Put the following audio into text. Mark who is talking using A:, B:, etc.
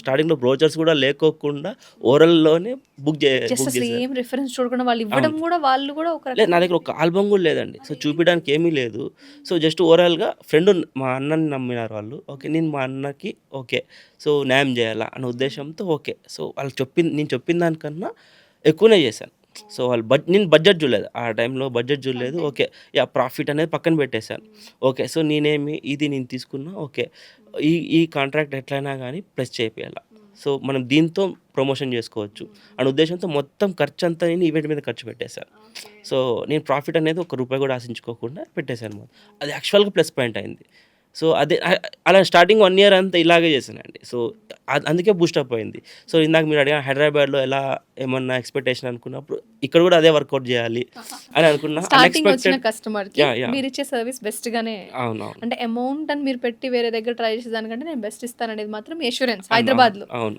A: స్టార్టింగ్లో బ్రోచర్స్ కూడా లేకోకుండా ఓరల్లోనే బుక్ చే బుక్
B: రిఫరెన్స్ చూడకుండా వాళ్ళు ఇవ్వడం కూడా వాళ్ళు కూడా ఒక
A: లేదు నా దగ్గర ఒక ఆల్బమ్ కూడా లేదండి. సో చూపించడానికి ఏమీ లేదు. సో జస్ట్ ఓవరాల్గా ఫ్రెండ్ మా అన్నని నమ్మినారు వాళ్ళు. ఓకే నేను మా అన్నకి ఓకే. సో న్యాయం చేయాలా అనే ఉద్దేశంతో ఓకే. సో వాళ్ళు చెప్పిన నేను చెప్పిన దానికన్నా ఎక్కువనే చేశాను. సో వాళ్ళు బడ్ నేను బడ్జెట్ చూడలేదు. ఆ టైంలో బడ్జెట్ చూడలేదు. ఓకే. యా ప్రాఫిట్ అనేది పక్కన పెట్టేశాను. ఓకే. సో నేనేమి ఇది నేను తీసుకున్నా ఓకే. ఈ ఈ కాంట్రాక్ట్ ఎట్లయినా కానీ ప్లస్ చేయాలి సో మనం దీంతో ప్రమోషన్ చేసుకోవచ్చు. అనే ఉద్దేశంతో మొత్తం ఖర్చు అంతా నేను ఈవెంట్ మీద ఖర్చు పెట్టేశాను. సో నేను ప్రాఫిట్ అనేది ఒక రూపాయి కూడా ఆశించుకోకుండా పెట్టేశాను. అది యాక్చువల్గా ప్లస్ పాయింట్ అయింది. సో అదే అలా స్టార్టింగ్ వన్ ఇయర్ అంతా ఇలాగే చేశానండి. సో అందుకే బూస్టప్ అయింది. సో ఇందాక మీరు అడిగిన హైదరాబాద్లో ఎలా ఏమన్నా ఎక్స్పెక్టేషన్ అనుకున్నప్పుడు ఇక్కడ కూడా అదే వర్కౌట్ చేయాలి అని అనుకున్నా.
B: మీరు ఇచ్చే సర్వీస్ బెస్ట్ గానే
A: అవునవును.
B: అంటే అమౌంట్ అని మీరు పెట్టి వేరే దగ్గర ట్రై చేసే దానికంటే నేను బెస్ట్ ఇస్తాను అనేది మాత్రం ఎష్యూరెన్స్ హైదరాబాద్లో
A: అవును